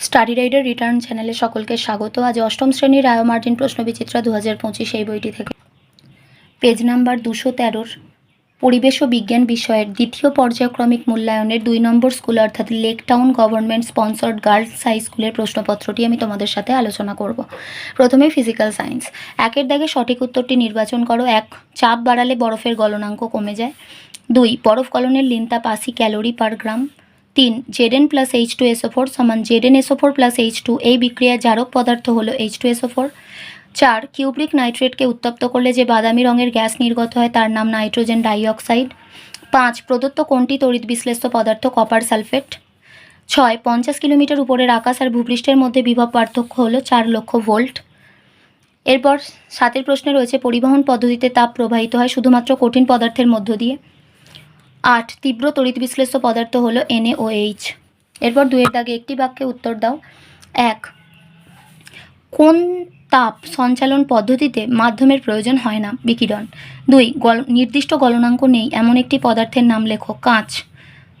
Study rider return চ্যানেলে সকলকে স্বাগত। আজ অষ্টম শ্রেণির রায় মার্জিন প্রশ্নবিচিত্রা দু হাজার পঁচিশ এই বইটি থেকে। পেজ নাম্বার দুশো তেরোর পরিবেশ ও বিজ্ঞান বিষয়ের দ্বিতীয় পর্যায়ক্রমিক মূল্যায়নের দুই নম্বর স্কুল অর্থাৎ Lake Town Government Sponsored Girls High স্কুলের প্রশ্নপত্রটি আমি তোমাদের সাথে আলোচনা করব। প্রথমে ফিজিক্যাল সায়েন্স একের দাগে সঠিক উত্তরটি নির্বাচন করো। এক, চাপ বাড়ালে বরফের গলনাঙ্ক কমে যায়। দুই, বরফ গলনের লিনতাপ আশি ক্যালোরি পার গ্রাম। তিন Z N plus H two S O four সমান Z N S O four plus H two এই বিক্রিয়ার জারক পদার্থ হলো এইচ টু এসও ফোর চার, কিউব্রিক নাইট্রেটকে উত্তপ্ত করলে যে বাদামি রঙের গ্যাস নির্গত হয় তার নাম নাইট্রোজেন ডাইঅক্সাইড। পাঁচ, প্রদত্ত কোনটি তড়িৎ বিশ্লেষ্য পদার্থ কপার সালফেট? ছয়, পঞ্চাশ কিলোমিটার উপরের আকাশ আর ভূপৃষ্ঠের মধ্যে বিভব পার্থক্য হলো চার লক্ষ ভোল্ট। এরপর সাতের প্রশ্নে রয়েছে, পরিবহন পদ্ধতিতে তাপ প্রবাহিত হয় শুধুমাত্র কঠিন পদার্থের মধ্য দিয়ে। আট, তীব্র তড়িৎ বিশ্লেষ্য পদার্থ হলো এনএওএইচ। এরপর দুয়ের দাগে একটি বাক্যে উত্তর দাও। এক, কোন তাপ সঞ্চালন পদ্ধতিতে মাধ্যমের প্রয়োজন হয় না। বিকিরণ। দুই, গল নির্দিষ্ট গলনাঙ্ক নেই, এমন একটি পদার্থের নাম লেখো, কাঁচ।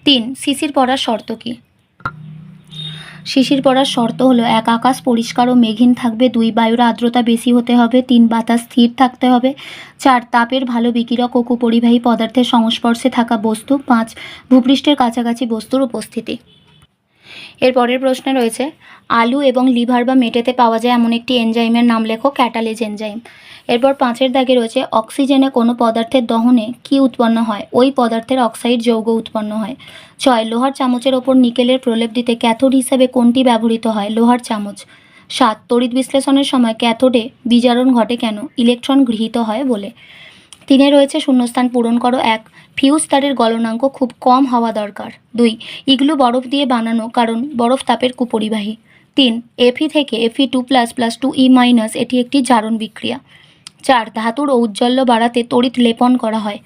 তিন, শিশির পড়ার শর্ত কী? শিশির পড়ার শর্ত হলো, এক আকাশ পরিষ্কার ও মেঘহীন থাকবে, দুই বায়ুর আর্দ্রতা বেশি হতে হবে, তিন বাতাস স্থির থাকতে হবে, চার, তাপের ভালো বিকিরক ও কুপরিবাহী পদার্থের সংস্পর্শে থাকা বস্তু, পাঁচ, ভূপৃষ্ঠের কাছাকাছি বস্তুর উপস্থিতি। এর পরের প্রশ্নে রয়েছে, আলু এবং লিভার বা মেটেতে পাওয়া যায় এমন একটি এনজাইমের নাম লেখো ক্যাটালেজ এনজাইম। এরপর পাঁচের দাগে রয়েছে, অক্সিজেনে কোনো পদার্থের দহনে কি উৎপন্ন হয়? ওই পদার্থের অক্সাইড যৌগ উৎপন্ন হয়। ছয়, লোহার চামচের ওপর নিকেলের প্রলেপ দিতে ক্যাথোড হিসেবে কোনটি ব্যবহৃত হয়? লোহার চামচ। সাত, তড়িৎ বিশ্লেষণের সময় ক্যাথোডে বিজারণ ঘটে কেন? ইলেকট্রন গৃহীত হয় বলে। তিনে রয়েছে, শূন্যস্থান পূরণ করো। এক ফিউজ তারের গলনাঙ্ক খুব কম হওয়া দরকার। দুই, ইগলু বরফ দিয়ে বানানো, কারণ বরফ তাপের কুপরিবাহী। তিন এফি থেকে F E two plus plus two E minus এটি একটি জারণ বিক্রিয়া। চার, ধাতুর ঔজ্জ্বল্য বাড়াতে তড়িৎ লেপন করা হয়।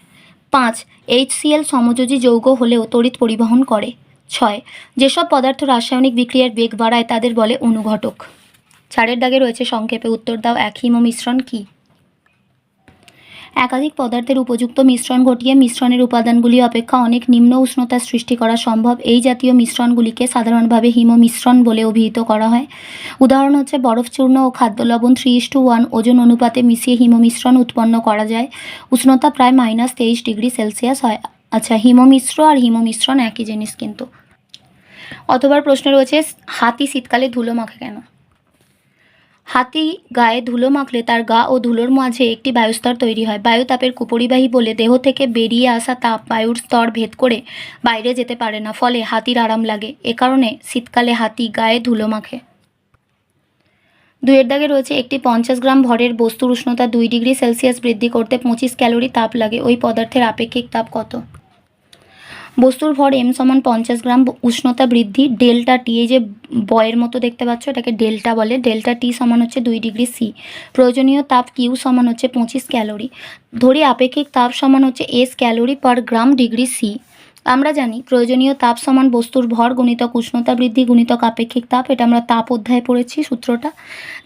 পাঁচ এইচসিএল সমযোজী যৌগ হলেও তড়িৎ পরিবহন করে। ছয়, যেসব পদার্থ রাসায়নিক বিক্রিয়ার বেগ বাড়ায় তাদের বলে অনুঘটক। চারের দাগে রয়েছে সংক্ষেপে উত্তর দাও, এক হিম মিশ্রণ কী? একাধিক পদার্থের উপযুক্ত মিশ্রণ ঘটিয়ে মিশ্রণের উপাদানগুলি অপেক্ষা অনেক নিম্ন উষ্ণতা সৃষ্টি করা সম্ভব। এই জাতীয় মিশ্রণগুলিকে সাধারণভাবে হিম মিশ্রণ বলে অভিহিত করা হয়। উদাহরণ হচ্ছে, বরফ চূর্ণ ও খাদ্য লবণ থ্রি ইস টু ওয়ান ওজন অনুপাতে মিশিয়ে হিম মিশ্রণ উৎপন্ন করা যায়। উষ্ণতা প্রায় মাইনাস তেইশ ডিগ্রি সেলসিয়াস হয়। আচ্ছা হিম মিশ্র আর হিম মিশ্রণ একই জিনিস কিন্তু। অথবার প্রশ্ন রয়েছে, হাতি শীতকালে ধুলো মাখে কেন? হাতি গায়ে ধুলো মাখলে তার গা ও ধুলোর মাঝে একটি বায়ুস্তর তৈরি হয়। বায়ু তাপের কুপরিবাহী বলে দেহ থেকে বেরিয়ে আসা তাপ বায়ুর স্তর ভেদ করে বাইরে যেতে পারে না, ফলে হাতির আরাম লাগে। এ কারণে শীতকালে হাতি গায়ে ধুলো মাখে। দুয়ের দাগে রয়েছে একটি পঞ্চাশ গ্রাম ভরের বস্তুর উষ্ণতা দুই ডিগ্রি সেলসিয়াস বৃদ্ধি করতে পঁচিশ ক্যালোরি তাপ লাগে। ওই পদার্থের আপেক্ষিক তাপ কত? বস্তুর ভর এম সমান পঞ্চাশ গ্রাম, উষ্ণতা বৃদ্ধি ডেল্টা টি এই যে বয়ের মতো দেখতে পাচ্ছ, এটাকে ডেল্টা বলে ডেল্টা টি সমান হচ্ছে দুই ডিগ্রি সি প্রয়োজনীয় তাপ কিউ সমান হচ্ছে পঁচিশ ক্যালোরি। ধরি আপেক্ষিক তাপ সমান হচ্ছে S calorie per gram degree C আমরা জানি প্রয়োজনীয় তাপ সমান বস্তুর ভর গুণিতক উষ্ণতা বৃদ্ধি গুণিতক আপেক্ষিক তাপ, এটা আমরা তাপ অধ্যায়ে পড়েছি সূত্রটা।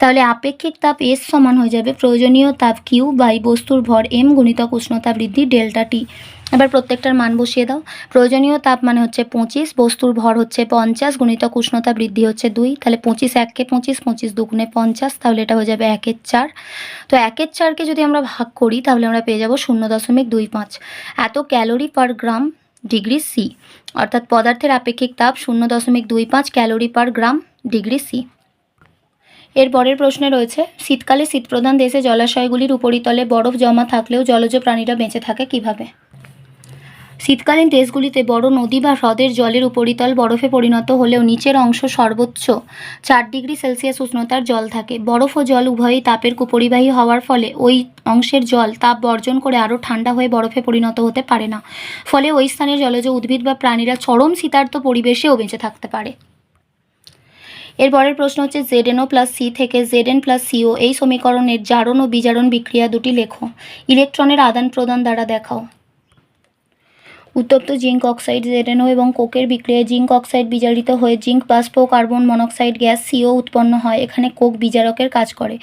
তাহলে আপেক্ষিক তাপ এস সমান হয়ে যাবে, প্রয়োজনীয় তাপ কিউ বাই বস্তুর ভর এম গুণিতক উষ্ণতা বৃদ্ধি ডেল্টা টি এবার প্রত্যেকটার মান বসিয়ে দাও। প্রয়োজনীয় তাপ মানে হচ্ছে পঁচিশ, বস্তুর ভর হচ্ছে পঞ্চাশ, গুণিতক উষ্ণতা বৃদ্ধি হচ্ছে দুই। তাহলে পঁচিশ এককে পঁচিশ পঁচিশ দুগুণে পঞ্চাশ, তাহলে এটা হয়ে যাবে একের চার। তো একের চারকে যদি আমরা ভাগ করি, তাহলে আমরা পেয়ে যাব শূন্য দশমিক দুই পাঁচ। এত calorie per gram degree C. অর্থাৎ পদার্থের আপেক্ষিক তাপ শূন্য দশমিক দুই পাঁচ calorie per gram degree C. এর পরের প্রশ্নে রয়েছে, শীতকালে শীতপ্রধান দেশে জলাশয়গুলির উপরিতলে বরফ জমা থাকলেও জলজ প্রাণীরা বেঁচে থাকে কীভাবে? শীতকালীন দেশগুলিতে বড় নদী বা হ্রদের জলের উপরিতল বরফে পরিণত হলেও নিচের অংশ সর্বোচ্চ চার ডিগ্রি সেলসিয়াস উষ্ণতার জল থাকে। বরফ ও জল উভয়ই তাপের কুপরিবাহী হওয়ার ফলে ওই অংশের জল তাপ বর্জন করে আরও ঠান্ডা হয়ে বরফে পরিণত হতে পারে না। ফলে ওই স্থানের জলজ উদ্ভিদ বা প্রাণীরা চরম শীতার্ত পরিবেশেও বেঁচে থাকতে পারে। এর পরের প্রশ্ন হচ্ছে জেডএনও প্লাস সি থেকে জেডএন প্লাস সিও এই সমীকরণের জারণ ও বিজারণ বিক্রিয়া দুটি লেখো। ইলেকট্রনের আদান প্রদান দ্বারা দেখাও। উত্তপ্ত জিঙ্ক অক্সাইড জেডেনও এবং কোকের বিক্রিয়ায় জিঙ্ক অক্সাইড বিজারিত হয়ে জিঙ্ক, বাষ্প, কার্বন মনোক্সাইড, গ্যাস সিও উৎপন্ন হয়। এখানে কোক বিজারকের কাজ করে।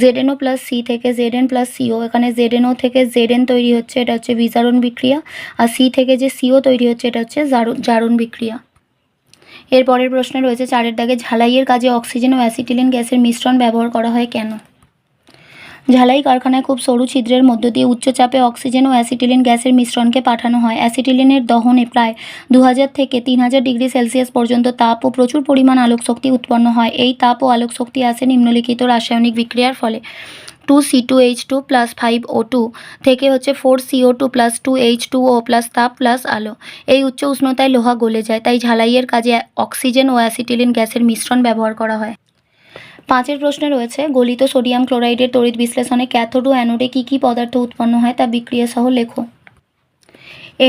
জেডেনও প্লাস সি থেকে জেডেন প্লাস সিও, এখানে জেডেনও থেকে জেডেন তৈরি হচ্ছে, এটা হচ্ছে বিজারণ বিক্রিয়া। আর সি থেকে যে সিও তৈরি হচ্ছে, এটা হচ্ছে জারণ বিক্রিয়া। এর পরের প্রশ্নে রয়েছে, চারের দাগে ঝালাইয়ের কাজে অক্সিজেন ও অ্যাসিটিলিন গ্যাসের মিশ্রণ ব্যবহার করা হয় কেন? ঝালাই কারখানায় খুব সরু ছিদ্রের মধ্য দিয়ে উচ্চচাপে অক্সিজেন ও অ্যাসিটিলিন গ্যাসের মিশ্রণকে পাঠানো হয়। অ্যাসিটিলিনের দহনে প্রায় দু হাজার থেকে তিন হাজার ডিগ্রি সেলসিয়াস পর্যন্ত তাপ ও প্রচুর পরিমাণ আলোক শক্তি উৎপন্ন হয়। এই তাপ ও আলোক শক্তি আসে নিম্নলিখিত রাসায়নিক বিক্রিয়ার ফলে। Two C two H two plus five O two থেকে হচ্ছে four C O two plus two H two O plus তাপ প্লাস আলো। এই উচ্চ উষ্ণতায় লোহা গলে যায়, তাই ঝালাইয়ের কাজে অক্সিজেন ও অ্যাসিটিলিন গ্যাসের মিশ্রণ ব্যবহার করা হয়। পাঁচের প্রশ্নে রয়েছে, গলিত সোডিয়াম ক্লোরাইডের তড়িৎ বিশ্লেষণে ক্যাথোড অ্যানোডে কী কী পদার্থ উৎপন্ন হয় তা বিক্রিয়া সহ লেখো।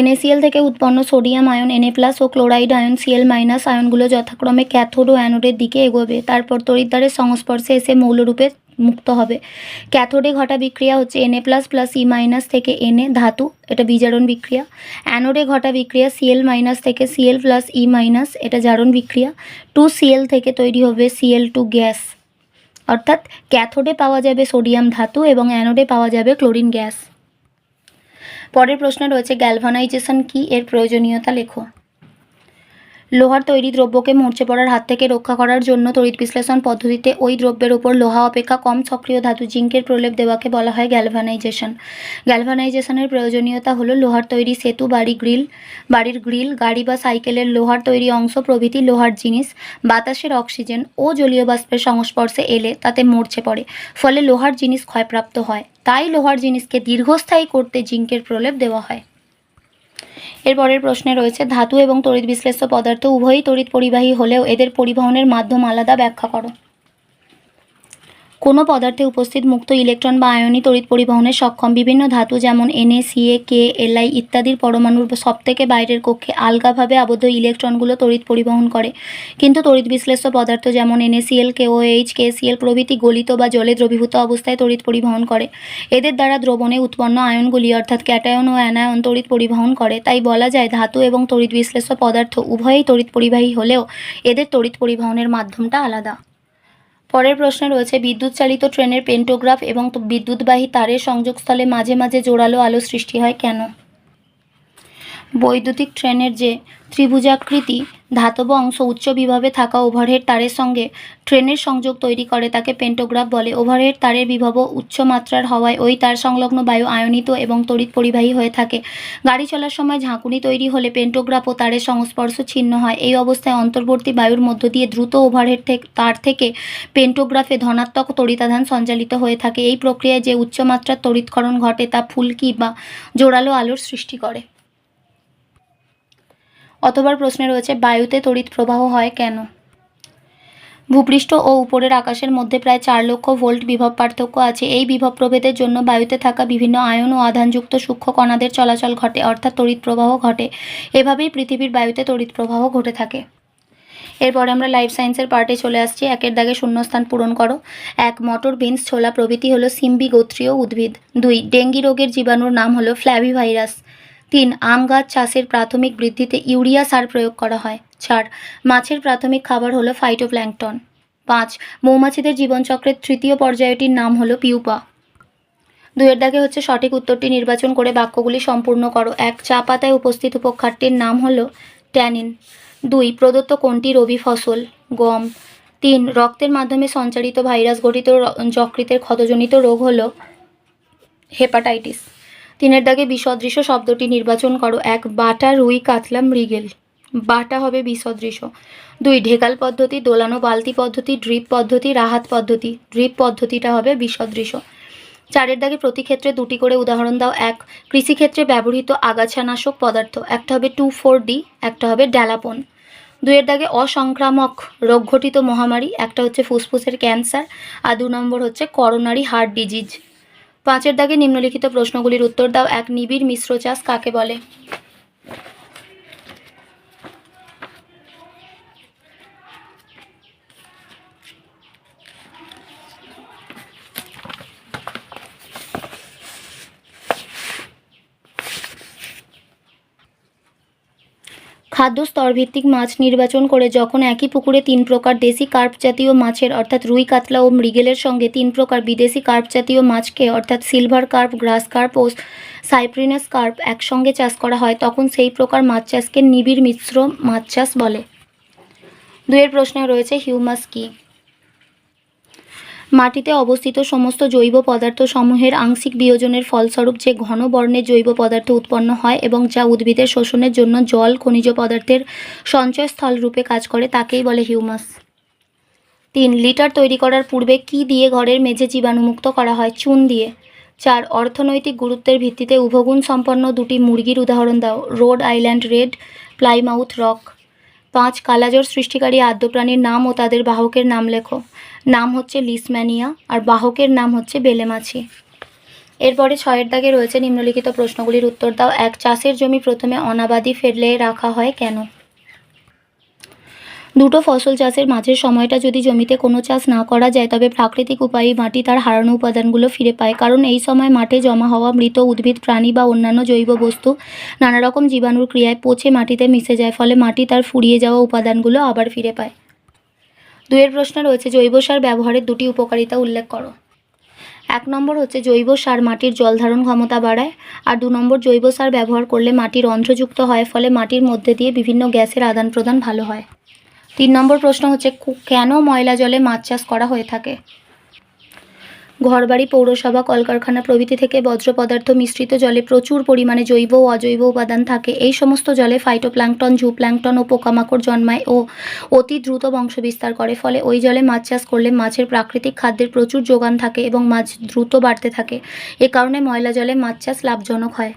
NaCl থেকে উৎপন্ন সোডিয়াম আয়ন, Na প্লাস ও chloride ion C L minus আয়নগুলো যথাক্রমে ক্যাথোড অ্যানোডের দিকে এগোবে, তারপর তড়িৎদ্বারের সংস্পর্শে এসে মৌলরূপে মুক্ত হবে। ক্যাথোডে ঘটা বিক্রিয়া হচ্ছে N A plus plus E minus থেকে এনএ ধাতু, এটা বিজারণ বিক্রিয়া। অ্যানোডে ঘটা বিক্রিয়া সিএল মাইনাস থেকে Cl প্লাস ই মাইনাস, এটা জারণ বিক্রিয়া। টু সিএল থেকে তৈরি হবে সিএল টু গ্যাস অর্থাৎ ক্যাথোডে পাওয়া যাবে সোডিয়াম ধাতু এবং অ্যানোডে পাওয়া যাবে ক্লোরিন গ্যাস। পরের প্রশ্ন রয়েছে গ্যালভানাইজেশন কি? এর প্রয়োজনীয়তা লেখো। লোহার তৈরি দ্রব্যকে মরচে পড়ার হাত থেকে রক্ষা করার জন্য তড়িৎ বিশ্লেষণ পদ্ধতিতে ওই দ্রব্যের উপর লোহা অপেক্ষা কম সক্রিয় ধাতু জিঙ্কের প্রলেপ দেওয়াকে বলা হয় গ্যালভানাইজেশন। গ্যালভানাইজেশনের প্রয়োজনীয়তা হলো লোহার তৈরি সেতু, বাড়ি গ্রিল, বাড়ির গ্রিল, গাড়ি বা সাইকেলের লোহার তৈরি অংশ, প্রভৃতি লোহার জিনিস, বাতাসের অক্সিজেন ও জলীয় বাষ্পের সংস্পর্শে এলে তাতে মরচে পড়ে, ফলে লোহার জিনিস ক্ষয়প্রাপ্ত হয়। তাই লোহার জিনিসকে দীর্ঘস্থায়ী করতে জিঙ্কের প্রলেপ দেওয়া হয়। এরপরের প্রশ্নে রয়েছে, ধাতু এবং তড়িৎ বিশ্লেষ্য পদার্থ উভয়ই তড়িৎ পরিবাহী হলেও এদের পরিবহনের মাধ্যম আলাদা, ব্যাখ্যা করো। কোনো পদার্থে উপস্থিত মুক্ত ইলেকট্রন বা আয়নি তড়িৎ পরিবহনে সক্ষম। বিভিন্ন ধাতু যেমন এনএ সিএ কে এলআই ইত্যাদির পরমাণুর সবথেকে বাইরের কক্ষে আলগাভাবে আবদ্ধ ইলেকট্রনগুলো তড়িৎ পরিবহন করে। কিন্তু তড়িৎ বিশ্লেষ্য পদার্থ যেমন এনএসিএল কেওএইচ কেসিএল প্রভৃতি গলিত বা জলে দ্রবীভূত অবস্থায় তড়িৎ পরিবহন করে। এদের দ্বারা দ্রবণে উৎপন্ন আয়নগুলি অর্থাৎ ক্যাটায়ন ও অ্যানায়ন তড়িৎ পরিবহন করে। তাই বলা যায় ধাতু এবং তড়িৎ বিশ্লেষ্য পদার্থ উভয়ই তড়িৎ পরিবাহী হলেও এদের তড়িৎ পরিবহনের মাধ্যমটা আলাদা। পরের প্রশ্নে রয়েছে বিদ্যুৎ চালিত ট্রেনের পেন্টোগ্রাফ এবং বিদ্যুৎবাহী তারের সংযোগস্থলে মাঝে মাঝে জোরালো আলো সৃষ্টি হয় কেন? বৈদ্যুতিক ট্রেনের যে ত্রিভুজাকৃতি ধাতব অংশ উচ্চ বিভবে থাকা ওভারহেড তারের সঙ্গে ট্রেনের সংযোগ তৈরি করে তাকে পেন্টোগ্রাফ বলে। ওভারহেড তারের বিভব উচ্চ মাত্রার হওয়ায় ওই তার সংলগ্ন বায়ু আয়নিত এবং তড়িৎ পরিবাহী হয়ে থাকে। গাড়ি চলার সময় ঝাঁকুনি তৈরি হলে পেন্টোগ্রাফ ও তারের সংস্পর্শ ছিন্ন হয়। এই অবস্থায় অন্তর্বর্তী বায়ুর মধ্য দিয়ে দ্রুত ওভারহেড তার থেকে পেন্টোগ্রাফে ধনাত্মক তড়িতাধান সঞ্চালিত হয়ে থাকে। এই প্রক্রিয়ায় যে উচ্চমাত্রার তড়িৎকরণ ঘটে তা ফুলকি বা জোরালো আলোর সৃষ্টি করে। অথবার প্রশ্নে রয়েছে, বায়ুতে তড়িৎ প্রবাহ হয় কেন? ভূপৃষ্ঠ ও উপরের আকাশের মধ্যে প্রায় চার লক্ষ ভোল্ট বিভব পার্থক্য আছে। এই বিভব প্রভেদের জন্য বায়ুতে থাকা বিভিন্ন আয়ন ও আধানযুক্ত সূক্ষ্ম কণাদের চলাচল ঘটে, অর্থাৎ তড়িৎ প্রবাহ ঘটে। এভাবেই পৃথিবীর বায়ুতে তড়িৎ প্রবাহ ঘটে থাকে। এরপরে আমরা লাইফ সায়েন্সের পার্টে চলে আসছি। একের দাগে শূন্যস্থান পূরণ করো। এক মটর বিনস ছোলা প্রভৃতি হলো সিম্বি গোত্রীয় উদ্ভিদ। দুই, ডেঙ্গি রোগের জীবাণুর নাম হলো ফ্ল্যাভিভাইরাস। তিন, আম গাছ চাষের প্রাথমিক বৃদ্ধিতে ইউরিয়া সার প্রয়োগ করা হয়। চার, মাছের প্রাথমিক খাবার হলো ফাইটোপ্ল্যাঙ্কটন পাঁচ, মৌমাছিদের জীবনচক্রের তৃতীয় পর্যায়টির নাম হলো পিউপা। দুয়ের দাগে হচ্ছে সঠিক উত্তরটি নির্বাচন করে বাক্যগুলি সম্পূর্ণ করো। এক, চা পাতায় উপস্থিত উপখাটটির নাম হলো ট্যানিন। দুই, প্রদত্ত কোনটি রবি ফসল? গম। তিন, রক্তের মাধ্যমে সঞ্চারিত ভাইরাস গঠিত যকৃতের ক্ষতজনিত রোগ হলো হেপাটাইটিস। তিনের দাগে বিসদৃশ শব্দটি নির্বাচন করো। এক, বাটা রুই কাতলা মৃগেল। বাটা হবে বিসদৃশ। দুই, ঢেকাল পদ্ধতি, দোলানো বালতি পদ্ধতি, ড্রিপ পদ্ধতি, রাহাত পদ্ধতি। ড্রিপ পদ্ধতিটা হবে বিসদৃশ। চারের দাগে প্রতি ক্ষেত্রে দুটি করে উদাহরণ দাও। এক, কৃষিক্ষেত্রে ব্যবহৃত আগাছানাশক পদার্থ। একটা হবে টু ফোর ডি, একটা হবে ড্যালাপন। দুয়ের দাগে অসংক্রামক রোগ ঘটিত মহামারী। একটা হচ্ছে ফুসফুসের ক্যান্সার। আর দু নম্বর হচ্ছে করোনারি হার্ট ডিজিজ। পাঁচের দাগে নিম্নলিখিত প্রশ্নগুলির উত্তর দাও। এক নিবিড় মিশ্র চাষ কাকে বলে? খাদ্য স্তরভিত্তিক মাছ নির্বাচন করে যখন একই পুকুরে তিন প্রকার দেশি কার্প জাতীয় মাছের, অর্থাৎ রুই, কাতলা ও মৃগেলের সঙ্গে তিন প্রকার বিদেশি কার্প জাতীয় মাছকে, অর্থাৎ সিলভার কার্প, গ্রাস কার্প ও সাইপ্রিনাস কার্প একসঙ্গে চাষ করা হয়, তখন সেই প্রকার মাছ চাষকে নিবিড় মিশ্র মাছ চাষ বলে। দুয়ের প্রশ্নে রয়েছে হিউমাস কি? মাটিতে অবস্থিত সমস্ত জৈব পদার্থ সমূহের আংশিক বিয়োজনের ফলস্বরূপ যে ঘন বর্ণের জৈব পদার্থ উৎপন্ন হয় এবং যা উদ্ভিদের শোষণের জন্য জল, খনিজ পদার্থের সঞ্চয়স্থল রূপে কাজ করে, তাকেই বলে হিউমাস। তিন, লিটার তৈরি করার পূর্বে কি দিয়ে ঘরের মেঝে জীবাণুমুক্ত করা হয়? চুন দিয়ে। চার, অর্থনৈতিক গুরুত্বের ভিত্তিতে উভগুণ সম্পন্ন দুটি মুরগির উদাহরণ দাও। Rhode Island Red, Plymouth Rock. পাঁচ কালাজোর সৃষ্টিকারী আদ্যপ্রাণীর নাম ও তাদের বাহকের নাম লেখো। নাম হচ্ছে লিসম্যানিয়া আর বাহকের নাম হচ্ছে বেলেমাছি। এরপরে ছয়ের দাগে রয়েছে নিম্নলিখিত প্রশ্নগুলির উত্তর দাও। এক চাষের জমি প্রথমে অনাবাদি ফেলে রাখা হয় কেন? দুটো ফসল চাষের মাঝের সময়টা যদি জমিতে কোনো চাষ না করা যায়, তবে প্রাকৃতিক উপায়ে মাটি তার হারানো উপাদানগুলো ফিরে পায়। কারণ এই সময় মাঠে জমা হওয়া মৃত উদ্ভিদ, প্রাণী বা অন্যান্য জৈব বস্তু নানা রকম জীবাণুর ক্রিয়ায় পচে মাটিতে মিশে যায়, ফলে মাটি তার ফুরিয়ে যাওয়া উপাদানগুলো আবার ফিরে পায়। দুয়ের প্রশ্ন রয়েছে, জৈব সার ব্যবহারের দুটি উপকারিতা উল্লেখ করো। এক নম্বর হচ্ছে, জৈব সার মাটির জলধারণ ক্ষমতা বাড়ায়, আর দু নম্বর, জৈব সার ব্যবহার করলে মাটির অন্ধ্রযুক্ত হয়, ফলে মাটির মধ্যে দিয়ে বিভিন্ন গ্যাসের আদান প্রদান ভালো হয়। তিন নম্বর প্রশ্ন হচ্ছে কেন ময়লা জলে মাছ চাষ করা হয়ে থাকে? ঘরবাড়ি, পৌরসভা, কলকারখানা প্রভৃতি থেকে বজ্র পদার্থ মিশ্রিত জলে প্রচুর পরিমাণে জৈব ও অজৈব উপাদান থাকে। এই সমস্ত জলে ফাইটোপ্ল্যাঙ্কটন জুপ্ল্যাঙ্কটন ও পোকামাকড় জন্মায় ও অতি দ্রুত বংশবিস্তার করে। ফলে ওই জলে মাছ চাষ করলে মাছের প্রাকৃতিক খাদ্যের প্রচুর যোগান থাকে এবং মাছ দ্রুত বাড়তে থাকে। এ কারণে ময়লা জলে মাছ চাষ লাভজনক হয়।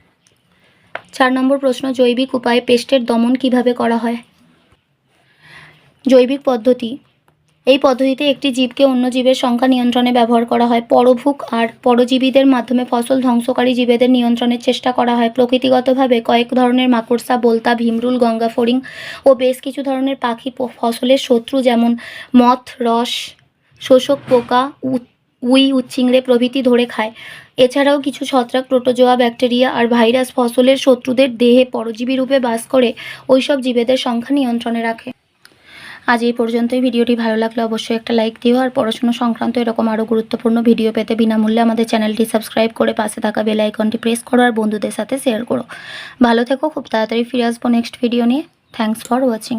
চার নম্বর প্রশ্ন, জৈবিক উপায়ে পেস্টের দমন কীভাবে করা হয়? জৈবিক পদ্ধতি। এই পদ্ধতিতে একটি জীবকে অন্য জীবের সংখ্যা নিয়ন্ত্রণে ব্যবহার করা হয়। পরভুক আর পরজীবীদের মাধ্যমে ফসল ধ্বংসকারী জীবেদের নিয়ন্ত্রণের চেষ্টা করা হয়। প্রকৃতিগতভাবে কয়েক ধরনের মাকড়সা, বোলতা, ভীমরুল গঙ্গা ফড়িং ও বেশ কিছু ধরনের পাখি ফসলের শত্রু যেমন মথ, রস, শোষক, পোকা উই, উচ্চিংড়ে প্রভৃতি ধরে খায়। এছাড়াও কিছু ছত্রাক, প্রোটোজোয়া, ব্যাকটেরিয়া আর ভাইরাস ফসলের শত্রুদের দেহে পরজীবী রূপে বাস করে। ওইসব জীবেদের সংখ্যা নিয়ন্ত্রণে রাখে। আজ এই পর্যন্তই। ভিডিওটি ভালো লাগলে অবশ্যই একটা লাইক দিও আর পড়াশোনা সংক্রান্ত এরকম আরও গুরুত্বপূর্ণ ভিডিও পেতে বিনামূল্যে আমাদের চ্যানেলটি সাবস্ক্রাইব করে পাশে থাকা বেল আইকনটি প্রেস করো আর বন্ধুদের সাথে শেয়ার করো। ভালো থেকো, খুব তাড়াতাড়ি ফিরে আসব নেক্সট ভিডিও নিয়ে। Thanks for watching